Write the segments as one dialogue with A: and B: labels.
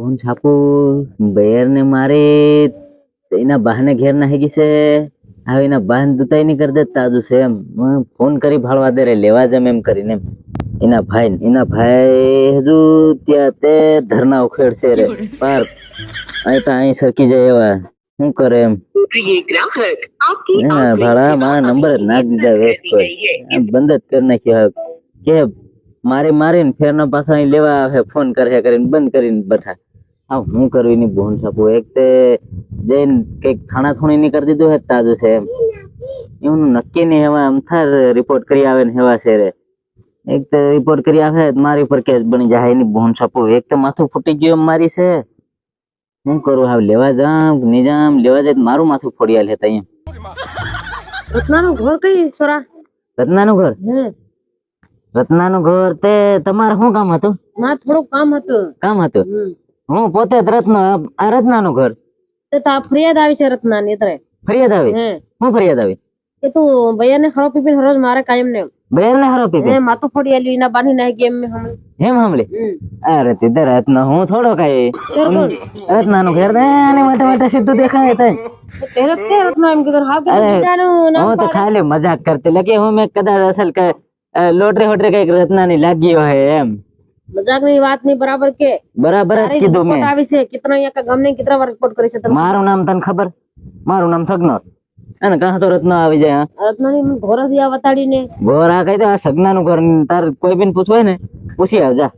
A: कौन छापो बेर ने मारे इना बहाने घेर ना है किसे हाँ इना बहन दुताई नहीं कर देता जो से फ़ोन करी भाड़वा दे रहे लेवा जम एम करी ने इना भाई इना भाई जो त्याते धरना उखेड़ से रे पर आई तो आई सरकी
B: जाए वा हूँ
A: करे ना भाड़ा मारा नंबर ना दिया वेस्ट पर बंद करना क्या क्या मारे मारे फिर ना पास आई लेवा है फ़ोन कर है करें बंद करें बैठा આ હું કરવી ની બોન શકું? એક તે જઈને કંઈક ખાણા થોણી ની કરી દીધું હે તાજુ છે એમ. એનું નક્કી નહીં હવે અમથાર રિપોર્ટ કરી આવે ને હેવા છે રે એક તો રિપોર્ટ કરી આવે મારી પર કેસ બની જાય એની ભૂન છાપું એક તો માથું ફૂટી ગયું એમ મારી છે. શું કરું? હવે લેવા જામ નિજામ લેવા જાય મારું માથું ફોડી આલે હતા અહીંયા
C: રત્નાનું ઘર કઈ સોરા?
A: રત્નાનું ઘર? રત્નાનું ઘર તે તમારે શું કામ હતું?
C: ના થોડું કામ હતું.
A: કામ હતું. હું પોતે જ રત્ન આ રત્નાનું ઘર.
C: તો તા ફરિયાદ આવી છે રત્નાની અત્યારે.
A: ફરિયાદ આવી?
C: હે.
A: હું ફરિયાદ આવી?
C: કે તું ભૈયા ને ખરો પીપીને હરોજ મારે કાયમ ને
A: બેર ને હરો પીપી
C: હે માથું ફોડી આલી ના બાની નાખી ગેમ મે હમણાં.
A: હેમ હમલે
C: હમ.
A: અરે તીધર રત્ન હું થોડો
C: કોણ?
A: રત્નાનું ઘર ને આને મોટા મોટા સીધું દેખાય તે
C: તો તેરે તે રત્ના એમ કીધું? હા કે
A: હું તો ખાલી મજાક કરતી લગે હું મેં કદાચ અસલ લોટરી હોટરી કંઈક રત્નાની લાગી હોય એમ.
C: મજાકની વાત નહીં બરાબર કે?
A: બરાબર જ કીધું મેં.
C: આવી છે કેટલા અહીંયા કા ગમને કેટલા વાર રિપોર્ટ કરી છે તમે
A: મારું નામ તને ખબર? મારું નામ સગનો અને કાં તો રત્ન આવી જાય
C: રત્નની ઘોરથી આ વતાડીને.
A: ઘોરા કઈ દે આ સગનાનું ઘર તાર કોઈ બી પૂછવાય ને પૂછી આવજા.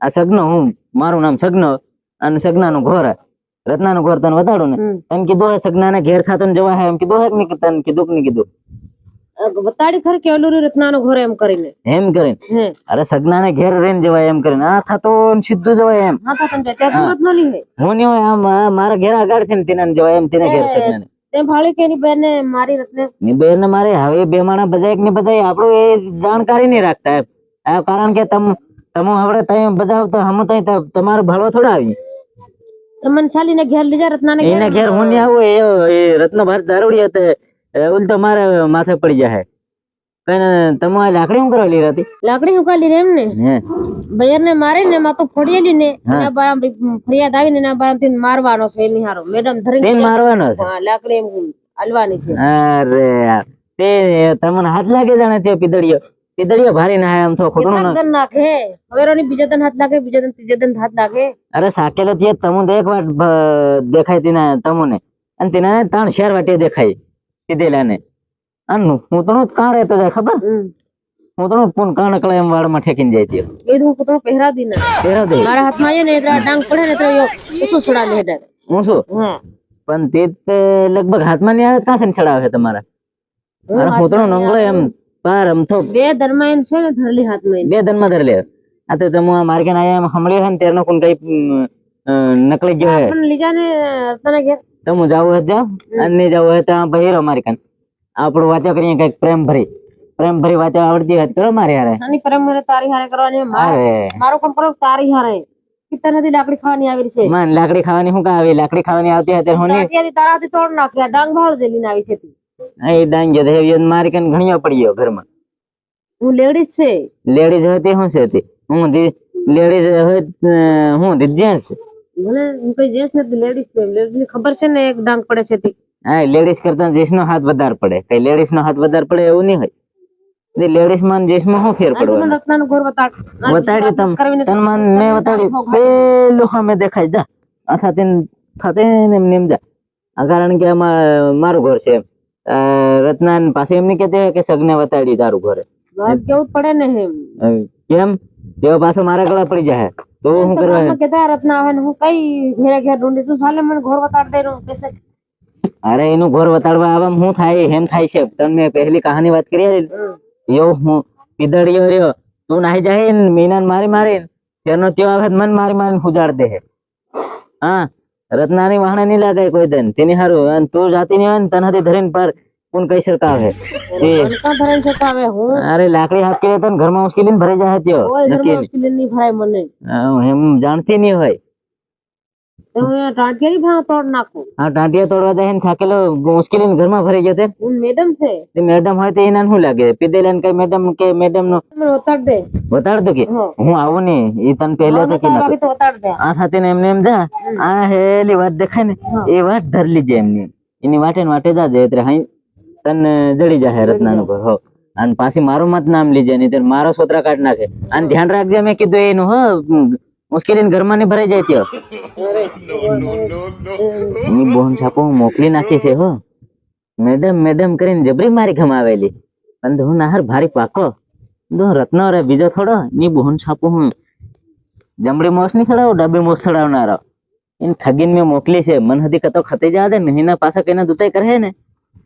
A: આ સગનો હું મારું નામ સગનો અને સગનાનું ઘોર રત્ના નું ઘર તને વતાડું ને. એમ કીધું હે સગનાને ઘેર થાતો ને જવા હે એમ કીધું હે તને કીધું કે નહીં કીધું.
C: વતાડી ખર કે ઓલું રત્નાનો ઘર એમ કરીને?
A: એમ કરીને? અરે સગનાને ઘેર રહીને જવાય એમ કરીને. આ થતો ને સીધું જવાય એમ.
C: હા તો સમજાય. ત્યાં સુરત નો હે
A: હું નહીં હોય આમ મારા ઘેર આગળ છે તેના જવાય એમ તેના ઘેર સગનાને.
C: તે ભાળી કે એની બેન ને મારી રત્ને
A: ની બેન ને મારે હવે બે માણા બજાય કે બધાય આપણું એ જાણકારી નહીં રાખતા એમ. આ કારણ કે તમ તમે હવે તઈ બજાવ તો હમ તઈ તમારો ભાડો થોડા આવી
C: તમને ચાલીને ઘેર લીજા રત્નાને
A: એને ઘેર? હું નહીં આવું એ- રત્ન ભારત દારૂડી હતો ઓલ તો મારે માથે પડી જાય પણ ને તમે લાકડી શું કરવા લઈ હતી?
C: લાકડી ઉકાલી રે એમ ને
A: હે.
C: બયર ને મારે ને માથું ફોડેલી ને એના બારામ ફરિયાદ આવી ને એના બારામથી મારવાનો છે એની હારો. મેડમ
A: તેમ મારવાનો છે?
C: હા લાકડી એમ હલવાની છે.
A: અરે તે તમને હાથ લાગે જાણે તે પીદળીઓ પીદળીઓ ભારી ના આમ તો ખોટું ના
C: નાખે હવેરોની બીજા દન હાથ લાગે બીજા દન ત્રીજા દન હાથ લાગે.
A: અરે સાકેલો તે તમને એક વાર દેખાય તીના તમને. અને તેના ત્રણ શેર વાટે દેખાય. પીધેલા ને અને હું તો કાં રહેતો જાય ખબર
C: હમ.
A: હું તો પૂન કાણ કળા એમ વાળમાં ઠેકીને જાય તે
C: એ તો હું પુતળો પહેરા દી ના
A: પહેરાવ દે
C: મારા હાથમાં આવે ને એટલે ડાંગ પડે ને તો ઓછું છોડા લે હેડે
A: હું શું
C: હા
A: પણ તે તે લગભગ હાથમાં નહીં આવે તો કાં છડાવે છે તમારા અરે હું તો નંગળો એમ પાર આમ તો
C: બે દરમાયન છે ને ધરલી હાથમાં એની.
A: બે ધનમાં ધરી લે આ તો તમે આ માર્કેટ આયા એમ હમણાં હે ને તેરનો કોણ કઈ અમ, અ, નકળી ગયો હે
C: પણ લીજા ને રત્નાના ઘેર
A: તમે જાવ હોય તો જાઓ અને નહીં જાવ હોય તો આ બહેરો મારી કાન આપણું વાતો કરીએ કઈક પ્રેમ ભરી પ્રેમ ભરી વાતો આવડતી હોય તો કરો મારી હારે
C: નાની પરમ મને તારી હારે કરવાની માર
A: અરે
C: મારો કામ કરો તારી હારે કિતના નથી લાકડી ખાવાની આવી છે
A: માન લાકડી ખાવાની શું કા આવી લાકડી ખાવાની આવતી હતી હું નહીં
C: તારાથી તારાથી તોડ નાખ્યા ડાંગ ભાળ જેલીને આવી છે તી.
A: એ ડાંગ ગયો દેવ્યો ને મારી કાન ઘણીયો પડી ગયો ઘરમાં
C: હું લેડીઝ છે
A: લેડીઝ હતી શું છે હતી હું લેડીઝ હોય અ, હું જેન્ટ્સ
C: મને હું કઈ જેન્ટ્સ નથી લેડીઝ છે. લેડીઝ ખબર છે ને એક ડાંગ પડે છે તી.
A: હા લેડીઝ કરતા જેન્ટ્સ નો હાથ વધારે પડે. કઈ લેડીઝ નો હાથ વધારે પડે એવું નહીં હોય. લેડીઝમાં જેન્ટ્સમાં શું ફેર પડવાનો?
C: રત્નાનું ઘર બતાડ
A: બતાડ્યું તમ. તન મન મેં બતાડ્યું પેલો સામે દેખાય. જા. આ થાતે ન- થાતે ને એમ ને જા. આ કારણ કે આમાં મારું ઘર છે રત્નાન પાસે એમ નહીં કહેતી કે સગને બતાડી તારું ઘર.
C: કેવું પડે ને એમ.
A: કેમ? તેઓ પાછો મારા ગળા પડી જાય તો હું
C: તો
A: કરવા
C: ગામમાં કેતા રત્ના આવે ને હું કઈ ઘેરે ઘેર ઢૂંઢી તું ચાલે મને ઘર બતાડ દે નું કેસે
A: અરે એનું ઘર બતાડવા આવા હું થાય એમ થાય છે તમને પહેલી કહાની વાત કરી
C: હમ.
A: યો હું પીદળિયો રહ્યો તું નાહી જાય ને મીનાને મારી મારી તેનો ત્યો આવે તો મન મારી મારીને ઉજાડ દે હા રત્નાની વાહણા નહીં લાગે કોઈ દન તેની હારું અને તું જાતી નહીં હોય ને તને હાથી ધરીને પર
C: कौन उनका
A: सरकार है अरे लाकड़ी हाथ के लिए तो घर में
C: उसके
A: लिए
C: भरे जाए त्यो। उसके लिए
A: नहीं भराय मने। हम जानते नहीं
C: तो होय टाटिया भा तोड़ नाको हाँ
A: टाटिया तोड़वा जाए छाकेलो उसके लिए घर में भरे जाते। उन
C: मैडम से ते
A: मैडम होय ते तो इनन हु लागे। पिदेलन के मैडम के मैडम नो। बताड़
C: दे। बता दो
A: के? हूँ। आवो
C: ने
A: ई तन पहले हाँ, तो के ना तो
C: बताड़ दे। आ साथे
A: ने एमने एम जा। हम्म। आ हेली बात देखा ने। हाँ। ये बात धर लीजिए एमने इनी वाटे वाटे जा जाए तेरे हाई। તને જડી જાય રત્ના નું હો અને પાછી મારું મત નામ લીજે નહીં તો મારો સોતરા કાઢ નાખે અને ધ્યાન રાખજે મેં કીધું એનું હો મુશ્કેલી ઘરમાં ની ભરાઈ જાય ત્યો એની બોન છાપો હું મોકલી નાખી છે હો મેડમ મેડમ કરીને જબરી મારી ખમાવેલી પણ હું નાહર ભારી પાકો દો રત્નો રે બીજો થોડો ની બોન છાપો હું જમડી મોસ ની ચડાવો ડાબી મોસ ચડાવનારો એને ઠગીને મેં મોકલી છે મન હતી કતો ખતી જવા દે ને એના પાછા કઈને દુતાઈ કરે ને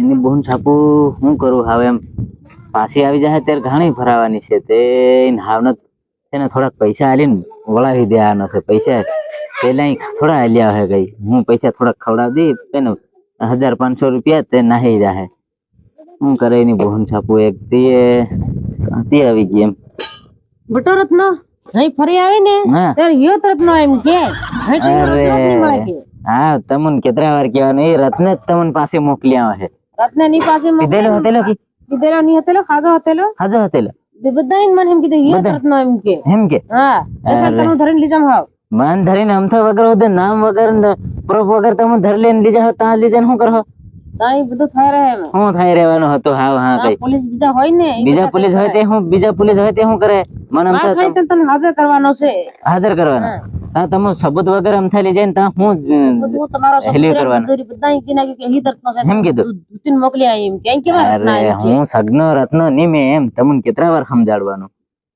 A: એની બહુ છાપુ શું કરું? હવે એમ પાછી આવી જાય ત્યારે ઘણી ભરાવાની છે. તે હાવને તેને થોડાક પૈસા આલીને વળાવી દેવાનો છે. પૈસા પેલા થોડા આલ્યા હે ગઈ. હું પૈસા થોડાક ખવડાવી દઈ તેને હજાર પાંચસો રૂપિયા તે નાહી જાહે. શું કરે એની બોન છાપુ? એક તે તે આવી ગઈ એમ.
C: બટો રત્નો અહીં ફરી આવે ને ત્યારે યોત રત્નો એમ કે.
A: અરે હા તમને કેટલા વાર કહેવાનું? એ રત્ન જ તમને પાસે મોકલી આવે છે. ರತ್ನನಿ ಪಾಸಿ
C: ಬಿದ್ದೆಲು हाजिर करवाना મને માર
A: અમથા
C: ખાઈ તો તને હાજર કરવાનો છે
A: હાજર કરવાના ત્યાં તમે સબૂત વગર અમથા લઈ જાય ને ત્યાં હું
C: બધું તમારો
A: હેલી કરવાના.
C: મજૂરી બધા ઈ કીના કે ઈ રત્નો છે
A: એમ કીધું
C: દૂતીને મોકલી આવી એમ કે કેવા રત્ન
A: અરે
C: આવ્યા
A: હું સગનો રત્નો ની મેં એમ તમને કેટલા વાર સમજાડવાનું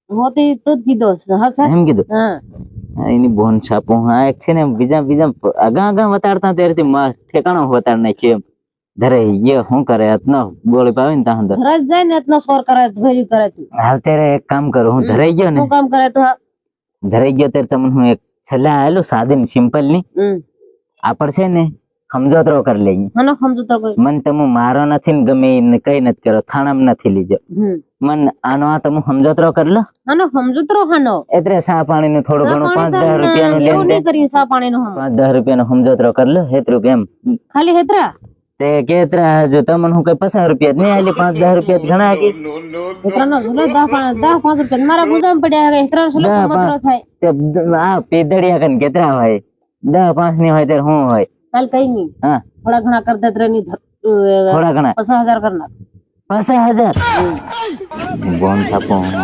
C: હોતી તો જ કીધો છે હા સાહેબ
A: એમ કીધું
C: હા
A: હા, એની બોન છાપું હા એક છે ને બીજા બીજા આગા આગા વતાડતા ત્યારથી માં ઠેકાણો વતાડ નાખ્યું એમ ધરે ये શું કરે હતનો ગોળી પાવી ને ત્યાં અંદર
C: ઘરે જ જાય ને એટલો સોર કરે ભેરી કરે તું
A: હાલ ત્યારે એક કામ કરું હું ધરાઈ ગયો ને
C: શું કામ કરે તો
A: ધરાઈ ગયો ત્યારે તમને હું એક છેલ્લા આવેલું સાદી સિમ્પલની.
C: આપણ
A: આપડ છે ને સમજોતરો કરી લઈએ.
C: મને સમજોતરો કરી
A: મન તમે મારો નથી ને ગમે ને કઈ નથી કરો થાણામાં નથી
C: હમ.
A: મન આનો આ તમે સમજોતરો કરી લો.
C: હનો સમજોતરો હાનો.
A: એટલે સા પાણી નું થોડું ઘણું પાંચ દસ
C: રૂપિયા
A: નું લેવું
C: નહીં સા પાણી નું
A: પાંચ દસ રૂપિયાનો સમજોતરો કરી લો હેતરું કેમ?
C: ખાલી હેતરા?
A: તે કેતરા જો તમને હું કઈ પચાસ રૂપિયા જ નહીં આલી પાંચ દસ રૂપિયા જ ઘણા કે
C: હેતરા નો ઝૂલો દસ પાંચ દસ પાંચ રૂપિયા મારા ગુજામ પડ્યા હવે હેતરા ઝૂલો
A: દસ
C: સમજો
A: પાંચ.
C: થાય
A: તે દ- આ પેદડિયા કન કેતરા હોય દસ પાંચ ની હોય ત્યારે શું હોય
C: ચાલ કઈ નહીં
A: હા
C: થોડા ઘણા કર દે ની
A: થોડા ઘણા
C: પચાસ હજાર કર નાખ
A: પચાસ હજાર બોન છાપો આનો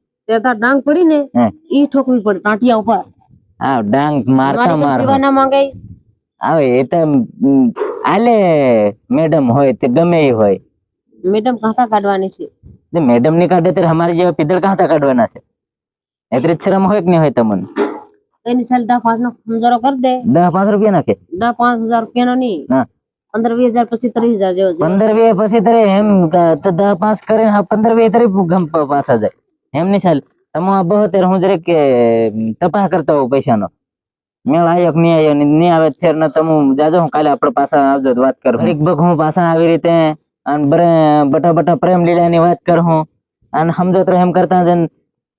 C: તે તાર ડાંગ પડી ને
A: હે
C: ઈ ઠોકવી પડે ટાંટિયા ઉપર
A: હા ડાંગ મારતા
C: મારી
A: માર
C: પીવા ના માંગે
A: આવે એ તો ઉમ, આલે મેડમ હોય તે ગમે એ હોય
C: મેડમ કાંટા કાઢવાની છે
A: મેડમ ની કાઢે ત્યારે અમારી જેવા પીદળ કાંતા કાઢવાના છે એટલી જ શરમ હોય કે નહીં હોય તમને
C: એની સાલ દસ પાંચ નો સમજારો કરી દે
A: દસ પાંચ રૂપિયા નાખે
C: દસ પાંચ હજાર રૂપિયા નો નહીં
A: હા
C: પંદર વીસ હજાર પછી ત્રીસ હજાર જેવો જેવો.
A: પંદર વીસ પછી તારે એમ ક- તો દસ પાંચ કરે હા પંદર વીસ તારે ગમ પ- પાસ જાય એમ નહીં સાહેબ. તમે બહોતેર હું જરીક કે તપાસ કરતા હોઉં પૈસાનો. મેળ આયો નહીં આયો નહીં આવે ફેર ને તમે જાજો હું કાલે આપણે પાછા આવજો વાત કરું. એક ભગ હું પાછા આવી રીતે અને બરે બટા બટા પ્રેમ લીલાની વાત કરું હું. અને સમજો તો એમ કરતા જન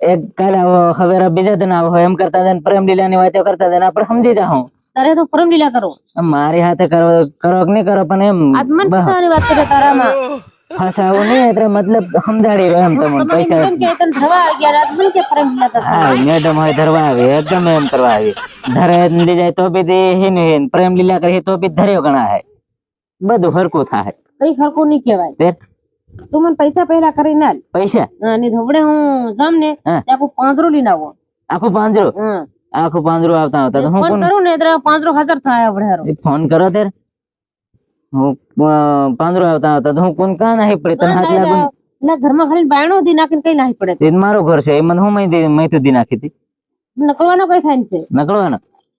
A: એક કાલે આવો હવે બીજા દિન આવો એમ કરતા જન પ્રેમ લીલાની વાતો કરતા જન આપણે સમજી જાઉં
C: તારે તો પ્રેમ લીલા કરો.
A: મારી હાથે કરો કરો કે નહીં કરો પણ એમ આત્મન
C: પસાની વાત કરે તારામાં?
A: ફસાવો નહીં એટલે મતલબ સમજાડી રહ્યો એમ તમને પૈસા.
C: એમ કે તને ધરવા આવી ગયા રાત મને કે ફરક લાગતા
A: હા મેડમ હોય ધરવા આવે એકદમ એમ કરવા આવી. ધરે લઈ જાય તો બી તે હિન હિન પ્રેમ લીલા કરી તો બી ધર્યો ગણા હે. બધું હરકું થાય.
C: કઈ હરકું નહીં કહેવાય.
A: તું?
C: મને પૈસા પહેલા કરી ના
A: પૈસા?
C: અને હું જામ ને આખું પાંદરું લઈને આવો.
A: આખું પાંજરું? આખું પાંજરું આવતા આવતા તો હું
C: ફોન કરું ને પાંદરું હાજર થાય આપણે
A: ફોન કરો ત્યારે. પાંદરું આવતા હતા તો હું કોણ કા નાહી પડે? તને હાથ લાગુ ને?
C: ઘરમાં ખાલી બાયણો દી નાખીને કઈ નાખી પડે.
A: તે જ ઘર છે. એ મને હું મહી મહી દી નાખી હતી?
C: નકળવાનો કઈ થાય છે?
A: નકળવાનો?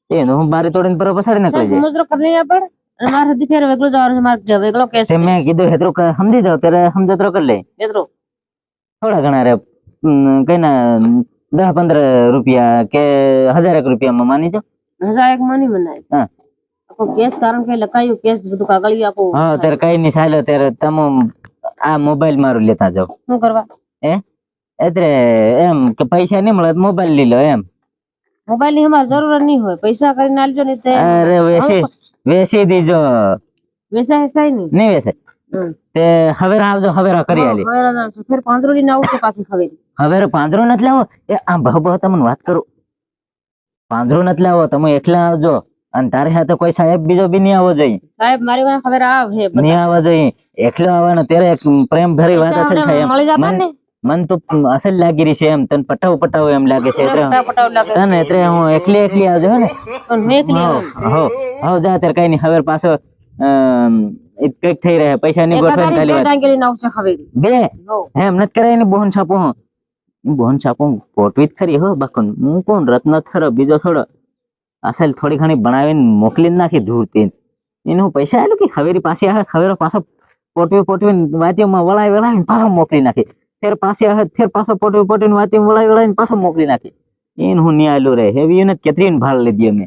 A: એનું હું બારી તોડીને પર પછાડી નકળી જાય.
C: સમુદ્ર કરી લઈએ આપણે. મારે હજી ફેર વેગળો જવાનું મારે
A: તે મેં કીધું હેતરું સમજી જાવ ત્યારે સમજતરો કરી લે.
C: વેગળો
A: થોડા ઘણા રે કઈ ના દસ પંદર રૂપિયા કે હજાર એક રૂપિયામાં માની જાવ
C: હજાર એક માની મનાય
A: હા.
C: આખો કેસ કારણ કે લખાયું કેસ બધું કાગળિયું આપો.
A: હા ત્યારે કઈ નહીં ચાલો ત્યારે તમે આ મોબાઈલ મારું લેતા જાવ
C: શું કરવા?
A: એટલે એમ કે પૈસા નહીં મળે મોબાઈલ લઈ લો એમ.
C: મોબાઈલની અમારે જરૂર નહીં હોય. પૈસા કરીને આલજો ને તે
A: અરે વેસી વેસી દીજો.
C: વેચા હેસાય નહીં
A: નહીં વેસાય તે હવે આવજો હવે કરી આલી.
C: હવે ફેર પાંદરો લઈને આવું છે પાછી ખવેરી.
A: હવે પાંદરો નથી લાવો? એ આ ભાવ ભાવ તમને વાત કરું. પાંદરો નથી લાવો તમે એકલા આવજો. અને તારે સાથે કોઈ સાહેબ બીજો બી નહીં આવવો જોઈએ.
C: સાહેબ મારી પાસે ખબર આવે
A: નહીં આવવા જોઈએ. એકલો આવવાનો ત્યારે એક પ્રેમ ભરી વાત અસલ થાય
C: મળી
A: મન- તો અસલ લાગી રહી છે એમ. તને પટાવ પટાવ એમ લાગે છે તને એટલે હું એકલી એકલી આવજો ને. હો. હો જા ત્યારે કઈ નહીં. હવે પાછો કંઈક થઈ રહ્યા પૈસા ની
C: એક
A: ગોઠવાય ખાલી
C: બે
A: એમ નથી કરાય ને બોહન છાપો હું. બોહન છાપો ગોઠવી જ ખરી હો બાકન. હું કોણ? રત્ન થરો બીજો થોડો અસલ થોડી ઘણી બનાવીને મોકલીને નાખી ધૂળતી એને હું પૈસા આલું કે ખવેરી પાસે આવે ખવેરો પાછો પોટવી પોટવીને વાતીઓમાં વળાવી વળાવીને પાછો મોકલી નાખી. ફેર પાસે આવે ફેર પાછો પોટવી પોટવીને વાતીઓમાં વળાવી વળાવીને પાછો મોકલી નાખી. એને હું નહીં રહે. હેવી એને કેતરીને ભાર લીધી અમે.